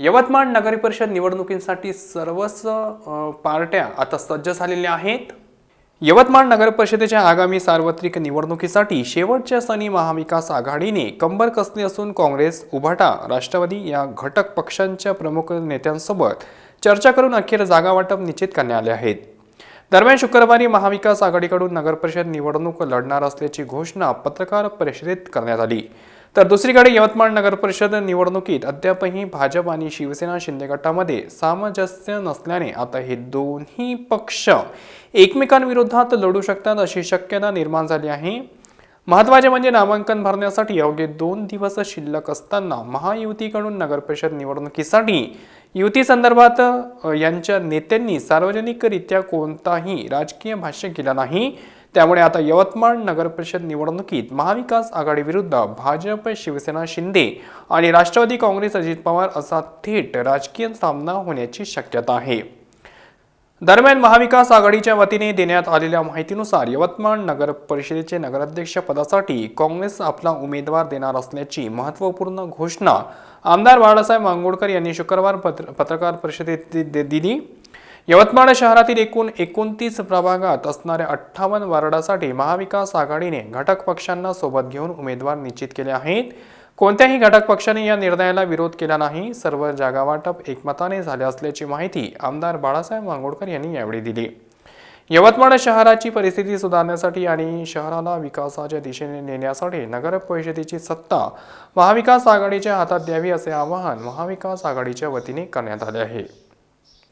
यवतमाळ नगरपरिषद परिषद सर्वच पार्ट्या आता सज्ज झालेल्या आहेत. यवतमाळ नगर परिषदेच्या आगामी सार्वत्रिक निवडणुकीसाठी शेवटच्या सणी महाविकास आघाडीने कंबर कसली असून काँग्रेस उभाटा राष्ट्रवादी या घटक पक्षांच्या प्रमुख नेत्यांसोबत चर्चा करून अखेर जागा वाटप निश्चित करण्यात आले आहेत. दरम्यान शुक्रवारी महाविकास आघाडीकडून नगरपरिषद निवडणूक लढणार असल्याची घोषणा पत्रकार परिषदेत करण्यात आली. तर दुसरीकडे यवतमाळ नगरपरिषद निवडणुकीत अद्यापही भाजप आणि शिवसेना शिंदे गटामध्ये सामंजस्य नसल्याने आता हे दोन्ही पक्ष एकमेकांविरोधात लढू शकतात अशी शक्यता निर्माण झाली आहे. महत्त्वाचे म्हणजे नामांकन भरण्यासाठी अवघे दोन दिवस शिल्लक असताना महायुतीकडून नगरपरिषद निवडणुकीसाठी युती संदर्भात यांच्या नेत्यांनी सार्वजनिकरित्या कोणताही राजकीय भाष्य केलं नाही. त्यामुळे आता यवतमाळ नगरपरिषद निवडणुकीत महाविकास आघाडीविरुद्ध भाजप शिवसेना शिंदे आणि राष्ट्रवादी काँग्रेस अजित पवार असा थेट राजकीय सामना होण्याची शक्यता आहे. दरम्यान महाविकास आघाडीच्या वतीने देण्यात आलेल्या माहितीनुसार यवतमाळ नगर परिषदेचे नगराध्यक्ष पदासाठी काँग्रेस आपला उमेदवार देणार असल्याची महत्त्वपूर्ण घोषणा आमदार बाळासाहेब मांगोडकर यांनी शुक्रवार पत्र पत्रकार परिषदेत दि- दिली. यवतमाळ शहरातील एकूण एकोणतीस प्रभागात असणाऱ्या अठ्ठावन्न वार्डासाठी महाविकास आघाडीने घटक पक्षांना सोबत घेऊन उमेदवार निश्चित केले आहेत. कोणत्याही घटक पक्षाने या निर्णयाला विरोध केला नाही. सर्व जागावाटप एकमताने झाले असल्याची माहिती आमदार बाळासाहेब मांगोडकर यांनी यावेळी दिली. यवतमाळ शहराची परिस्थिती सुधारण्यासाठी आणि शहराला विकासाच्या दिशेने नेण्यासाठी नगर परिषदेची सत्ता महाविकास आघाडीच्या हातात द्यावी असे आवाहन महाविकास आघाडीच्या वतीने करण्यात आले आहे.